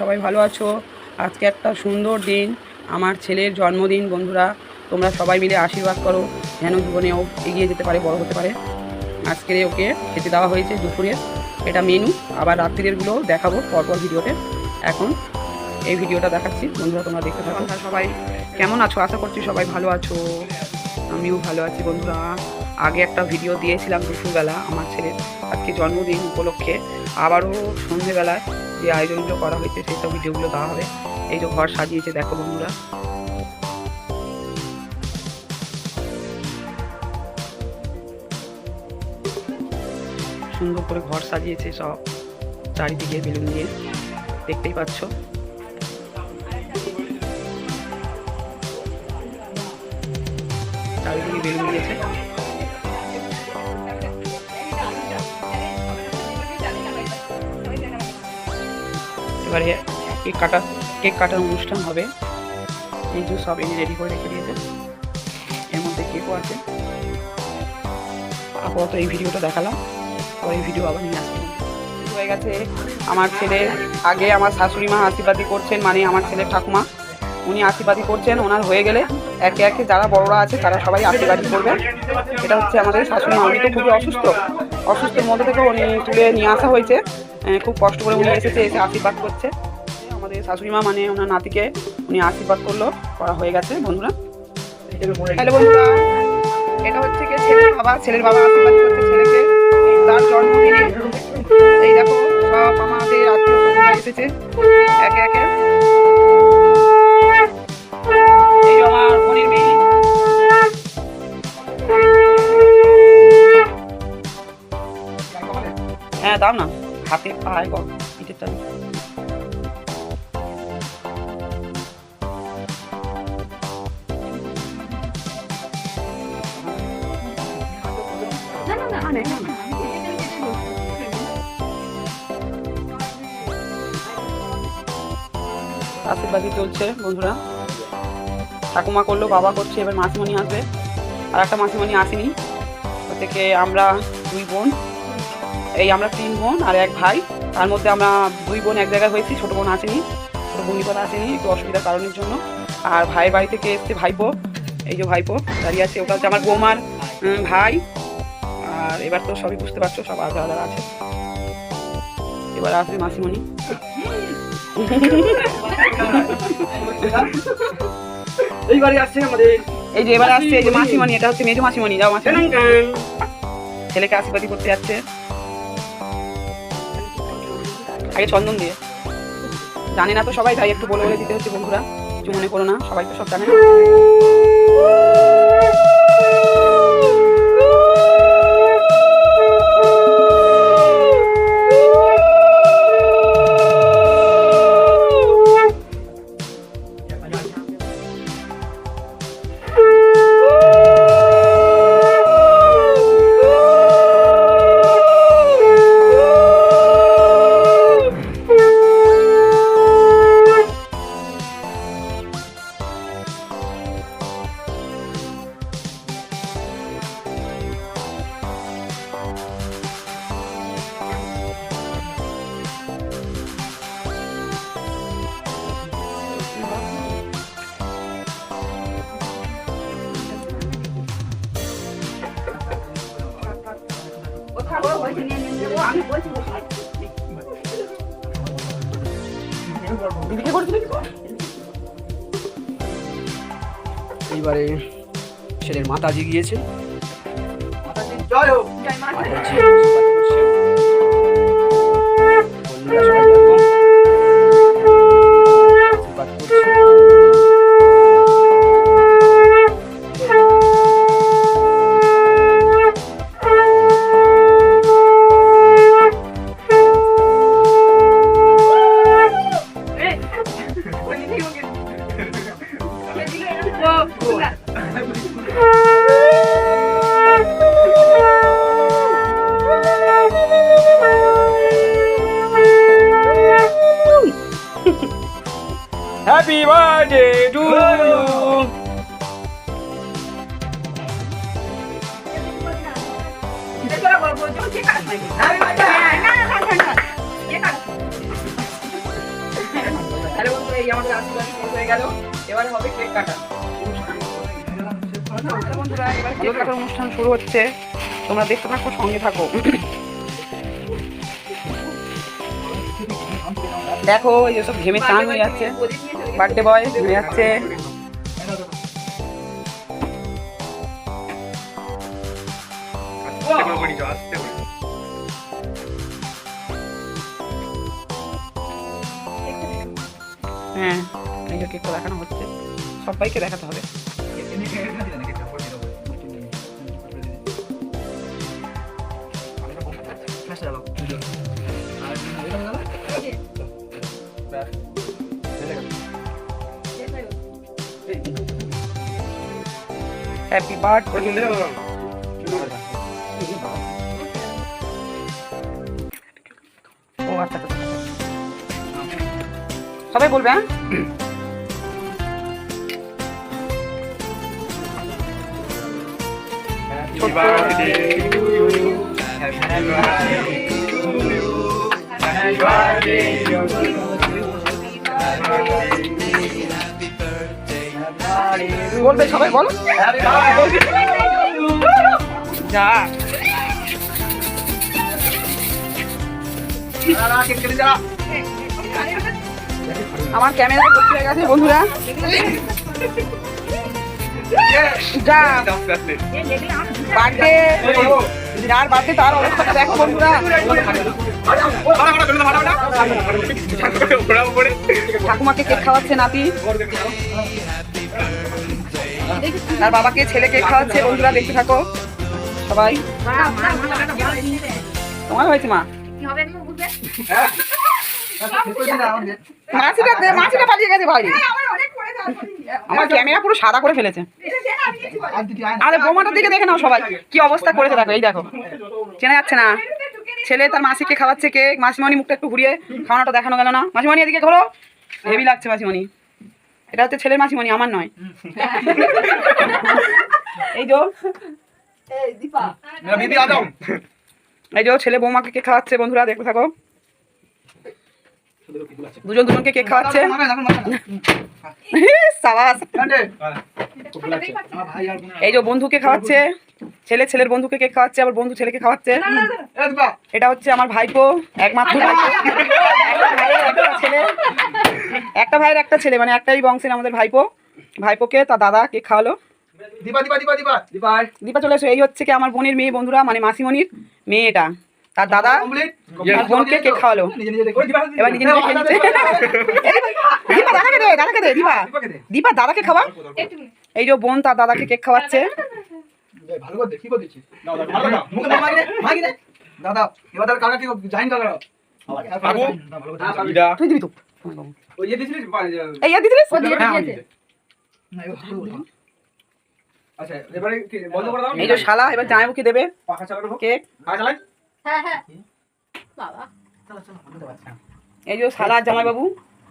সবাই ভালো আছো? আজকে একটা সুন্দর দিন। আমার ছেলের জন্মদিন, বন্ধুরা। তোমরা সবাই মিলে আশীর্বাদ করো, যেন জীবনেও এগিয়ে যেতে পারে, বড় হতে পারে। আজকে ওকে খেতে দেওয়া হয়েছে দুপুরের এটা মেনু। আবার রাত্রিরেরগুলো দেখাবো পরপর ভিডিওতে। এখন এই ভিডিওটা দেখাচ্ছি। বন্ধুরা, তোমরা দেখতে থাকো। সবাই কেমন আছো? আশা করছি সবাই ভালো আছো। আমিও ভালো আছি, বন্ধুরা। আগে একটা ভিডিও দিয়েছিলাম দুপুরবেলা, আমার ছেলের আজকে জন্মদিন উপলক্ষে। আবারও সন্ধেবেলায় যে আয়োজনগুলো করা হয়েছে, সেই সব ভিডিওগুলো দেওয়া হবে। এই যে ঘর সাজিয়েছে, দেখো বন্ধুরা। সুন্দর করে ঘর সাজিয়েছে সব, চারিদিকে বেলুন দিয়ে। দেখতেই পাচ্ছ। চারিদিকে বেলুন দিয়েছে। এবারে কেক কাটা, কেক কাটার অনুষ্ঠান হবে। এই যে সব এনে রেডি করে রেখে দিয়েছে। এর মধ্যে কেকও আছে। আপাতত এই ভিডিওটা দেখালাম। পরে এই ভিডিও আবার নিয়ে আসব। হয়ে গেছে আমার ছেলে। আগে আমার শাশুড়ি মা আশীর্বাদী করছেন মানে আমার ছেলের ঠাকুমা। উনি আশীর্বাদী করছেন, ওনার হয়ে গেলে একে একে যারা বড়রা আছে, তারা সবাই আশীর্বাদী করবে। এটা হচ্ছে আমাদের শাশুড়ি মা। উনি তো খুবই অসুস্থ। অসুস্থের মধ্যে থেকে উনি তুলে নিয়ে আসা হয়েছে। খুব কষ্ট করে উনি এসেছে, এসে আশীর্বাদ করছে। আমাদের শাশুড়ি মা মানে ওনার নাতিকে উনি আশীর্বাদ করল, করা হয়ে গেছে, বন্ধুরা। হ্যালো বন্ধুরা, এটা হচ্ছে কি ছেলের বাবা ছেলের বাবা আশীর্বাদ করছে ছেলেকে। তার জন্মদিনে এই দেখো, সব আমাদের আত্মীয় স্বজনরা এসেছে, একে একে। মেয়ে। হ্যাঁ দাও না। হাতে পায়ে গো পিঠের চাল আশীর্বাদই চলছে বন্ধুরা। ঠাকুমা করল বাবা করছে এবার মাসিমণি আসবে। আর একটা মাসিমণি আসেনি। ও থেকে আমরা দুই বোন। এই আমরা তিন বোন আর এক ভাই। তার মধ্যে আমরা দুই বোন এক জায়গায় হয়েছি ছোটো বোন আসেনি ছোটো বন্ধুরা আসেনি একটু অসুবিধার কারণের জন্য। আর ভাইয়ের বাড়ি থেকে এসছে ভাইপো এই যে ভাইপো দাঁড়িয়ে আছে ওটা হচ্ছে আমার বৌমার ভাই। আর এবার তো সবই বুঝতে পারছ সব আলাদা আলাদা আছে। এবার আসবে মাসিমণি। এইবারে আসছে আমাদের। এই যে এবার আসছে এই যে মাসিমণি। এটা হচ্ছে মেজো মাসিমণি যাও মাসিমণি। ছেলেকে আশীর্বাদী করতে যাচ্ছে। আগে চন্দন দিয়ে। জানে না তো সবাই, তাই একটু বলে বলে দিতে হচ্ছে বন্ধুরা। কিছু মনে করো না, সবাই তো সব জানে। এইবারে ছেলের মাতাজি গিয়েছে। Happy birthday to you. এই আমাদের আশীর্বাদ শেষ হয়ে গেল এবারে হবে কেক কাটা। বন্ধুরা এবার কেক কাটার অনুষ্ঠান শুরু হচ্ছে। তোমরা দেখতে থাকো সঙ্গে থাকো। দেখো এই যে সব ঘেমে চান হয়ে যাচ্ছে। বার্থডে বয় ঘেমে যাচ্ছে। হ্যাঁ এই যে কেকটা দেখানো হচ্ছে। সবাইকে দেখাতে হবে। হ্যাপি বার্থডে ও আচ্ছা আচ্ছা, আচ্ছা। সবাই বলবে হ্যাঁ বলবে সবাই বলো। যা। আমার ক্যামেরা হয়ে গেছে বন্ধুরা। যা। বার্থডে যার বার্থডে তার অবস্থাটা দেখো বন্ধুরা। ঠাকুমাকে কেক খাওয়াচ্ছে নাতি। তার বাবাকে ছেলে কেক খাওয়াচ্ছে, বন্ধুরা, দেখতে থাকো। সবাই। তোমার হয়েছে মা? মাছিটা মাছিটা পালিয়ে গেছে বাইরে। আমার ক্যামেরা পুরো সাদা করে ফেলেছে। আরে বোমাটার দিকে দেখে নাও সবাই কি অবস্থা করেছে দেখো এই দেখো চেনা যাচ্ছে না ছেলে তার মাসিকে খাওয়াচ্ছে কেক মাসিমণি মুখটা একটু ঘুরিয়ে খাওয়ানোটা দেখানো গেল না মাসিমণি এদিকে ধরো হেভি লাগছে মাসিমণি এটা হচ্ছে ছেলের মাসিমণি আমার নয় এই যে এই যে ছেলে বৌমাকে কেক খাওয়াচ্ছে বন্ধুরা দেখতে থাকো দুজন দুজনকে কেক খাওয়াচ্ছে সাবাস এই যে বন্ধুকে খাওয়াচ্ছে ছেলে ছেলের বন্ধুকে কেক খাওয়াচ্ছে আবার বন্ধু ছেলেকে খাওয়াচ্ছে। এটা হচ্ছে আমার ভাইপো একমাত্র একটা ভাইয়ের একটা ছেলে। একটা ভাইয়ের একটা ছেলে মানে একটাই বংশের আমাদের ভাইপো। ভাইপোকে তার দাদা কেক খাওয়ালো দীপা চলে এসো এই হচ্ছে কি আমার বোনের মেয়ে বন্ধুরা মানে মাসিমণির মেয়ে এটা। তার দাদা বোনকে কেক খাওয়ালো? এবার নিজে নিজে দীপা দাদাকে দে দাদাকে দে দীপা দীপা দাদাকে খাওয়া। এই যে বোন তার দাদাকে কেক খাওয়াচ্ছে। দাদা এবার তার কাকা। কি কাকা তুই দিবি তো। দিছিলিস? এই আচ্ছা এবারে বন্ধ করে দাও? যে শালা এবার জামাইবুকে দেবে। পাখা চালানো কেক। পাখা চালাই? হ্যাঁ হ্যাঁ। বাবা। চলো চলো ভালো করে এই যে শালা জামাইবাবু।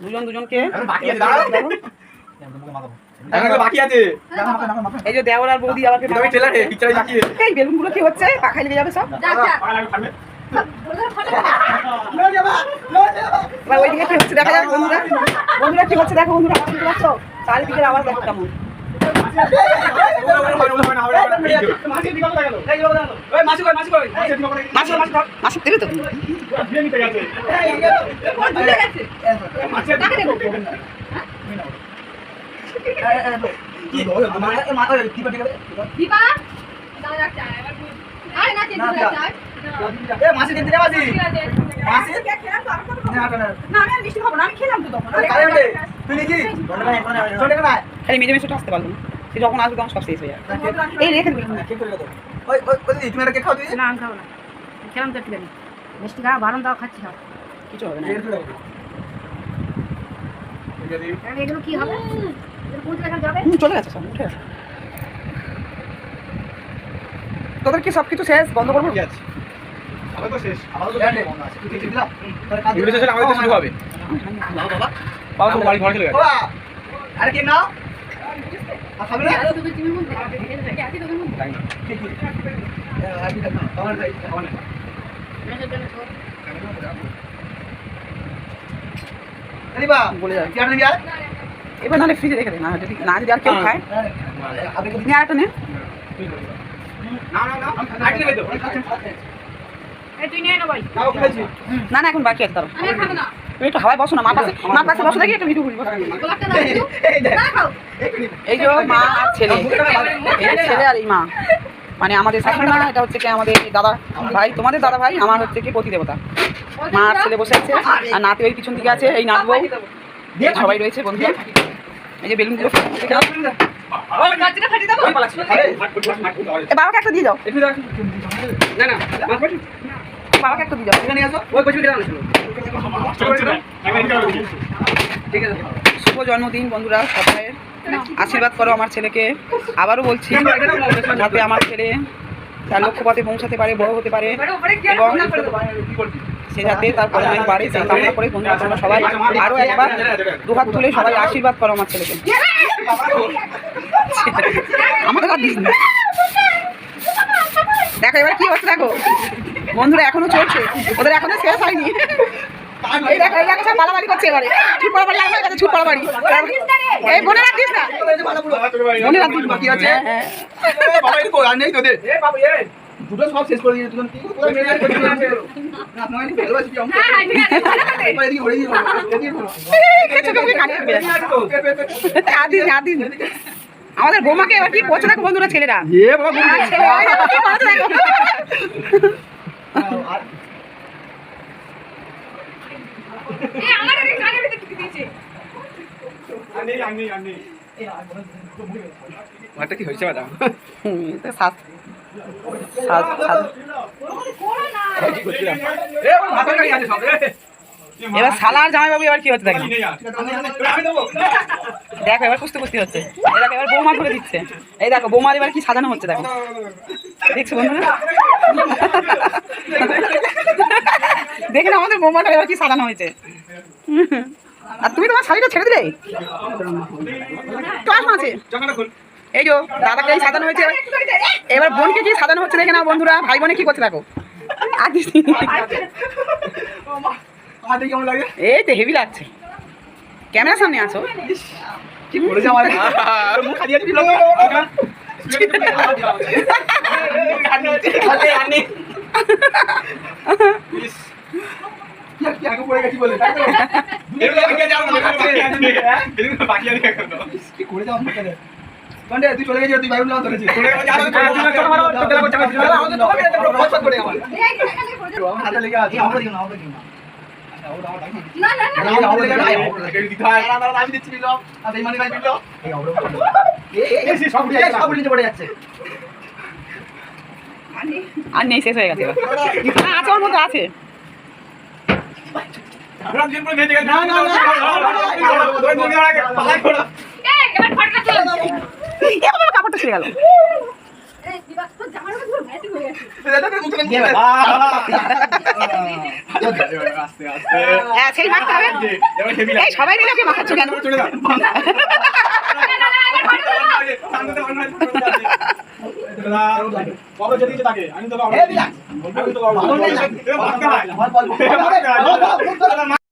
দুজন দুজনকে বাকি আছে দাঁড়াও। বাকি আছে এই যে দেওয়ার বৌদি আবার তুমি টেলারে পিকচারে বাকি এই বেলুনগুলো কি হচ্ছে পাখায় লেগে যাবে সব ওইদিকে কি হচ্ছে দেখা বন্ধুরা বন্ধুরা কি হচ্ছে দেখো বন্ধুরা শুনতে পাচ্ছ চারিদিকের আওয়াজ দেখো কেমন মাছি দিকে কথা গেল ওই মাছি কই মাছি কই মাছি দিকে কথা মাসি মাসি দেবে তো তুমি দিয়ে নিতে গেছে ভুলে গেছে মাছি তাকে দেবো কি লো আমার মা ওই কি পাটি করে দিবা দাও রাখ চা এবার বল। আরে না চেঞ্জ করে চা এ মাসি দিতে মাসি ঠিক আছে মাসি না না না আমি আর মিষ্টি খাব না আমি খেলাম তো তখন আরে কারে দে তুই নাকি চলে গেল খালি মেজে মেজে আসতে পারব সে যখন আসবে তখন সব শেষ হয়ে যাবে এই রেখে তুমি কে খাও না খেলাম তো একটু মিষ্টি খাওয়া বারণ দাও খাচ্ছি খাও কিছু হবে না এগুলো কি হবে হুম, চলে গেছে সব উঠে গেছে তোদের কি সব কিছু শেষ। বন্ধ করব গেছে। কি আর খাবে না? আরে কি আর না সব দিবা বলে যাবে। এবার নাহলে ফ্রিজে রেখে দে না যদি না যদি আর কেউ খায়। নে আরেকটা নে এখন বাকি না। তুমি একটু হাওয়ায় বসো না মা পাশে মা পাশে বসো দেখি একটা ভিডিও করি। এই দেখ না এই যে মা আর ছেলে। এই যে ছেলে আর এই মা। মানে আমাদের শাশুড়ি মা এটা হচ্ছে কি আমাদের দাদা ভাই তোমাদের দাদা ভাই আমার হচ্ছে কি পতি দেবতা। মা আর ছেলে বসে আছে আর নাতি ওই পিছন দিকে আছে এই নাতবউ। সবাই রয়েছে বন্ধু এই যে বেলুন দিল ওই কাজটা ফাটি দাও আরে মাঠ ফুট মাঠ ফুট আরে এ বাবাকে একটা দিয়ে যাও দাও না না বাবাকে একটা দিয়ে যাও এখানে আসো। ওই দাও। ঠিক আছে। শুভ জন্মদিন বন্ধুরা সবাইয়ের আশীর্বাদ করো আমার ছেলেকে। আবারও বলছি যাতে আমার ছেলে তার লক্ষ্যপথে পৌঁছাতে পারে বড় হতে পারে। এবারে উপরে গিয়ে এবং রান্না করে দেবো কি করবি সে তার পরিমাণ বাড়ে সেই কামনা করে বন্ধুরা তোমরা সবাই আরও একবার দুহাত তুলে সবাই আশীর্বাদ করো আমার ছেলেকে। আমাদের আর দিস না। দেখো এবার কি হচ্ছে দেখো। বন্ধুরা এখনও চলছে। ওদের এখনও শেষ হয়নি। এই দেখো এই দেখো সব মারামারি করছে এবারে। ছুট পড়াবাড়ি লাগবে গেছে ছুট পড়াবাড়ি এই বোনেরা দিস না। বোনেরা দিস বাকি আছে? হ্যাঁ বাবা এটা কই নেই তোদের। এ বাবু এ দুটো সব শেষ করে কি হ্যাঁ হ্যাঁ আদিস আমাদের বৌমাকে এবার কি করছে দেখো বন্ধুরা ছেলেরা কি হয়েছে ম্যাডাম হুম, তো সাত সাত সাত না এ ওর ভাতের গাড়ি আছে সব এ। এবার এবার কি হচ্ছে দেখো কি নেই আর আমি দেবো দেখো এবার কুস্তি কুস্তি হচ্ছে। এই দেখো এবার বৌমা করে দিচ্ছে। এই দেখো বৌমার এবার কি সাজানো হচ্ছে দেখো। দেখছ বন্ধুরা? দেখে না আমাদের বৌমাটা এবার কি সাজানো হয়েছে। আর তুমি তোমার শাড়িটা ছেড়ে দিলে? আছে। এই যো দাদাকে এই সাজানো হয়েছে। এবার- বোনকে কি সাজানো হচ্ছে দেখে না বন্ধুরা ভাই বোনে কি করছে দেখো। এই তো হেভি লাগছে। ক্যামেরার সামনে আছো। কি করে যাও তুই চলে গেছিস তুই বাইরে ধরেছিস চলে গেছে, যাও, যাও, যাও, চলো মারো, চলো, চলো, চলো, চলো। আমাদের তো হবে পুরো পছন্দ করে আমার এই এখানে করে দাও। আমার হাতে লেগে আছে আমাকে দিও না আমাকে দিও না না না না না আমাকে লেগে আছে এটা দিতে হয়। আমি দিচ্ছি দিল আর মানে নেই শেষ হয়ে গেছে আছে ওর মধ্যে আছে ভেজে গেছে। না, না, না। ওই দুই দিন আগে পালাই করো। এই এবার ফাটকা চলে এ ছিঁড়ে গেল। হয়ে সবাই মিলে ওকে মাখাচ্ছ কেন? আমি তো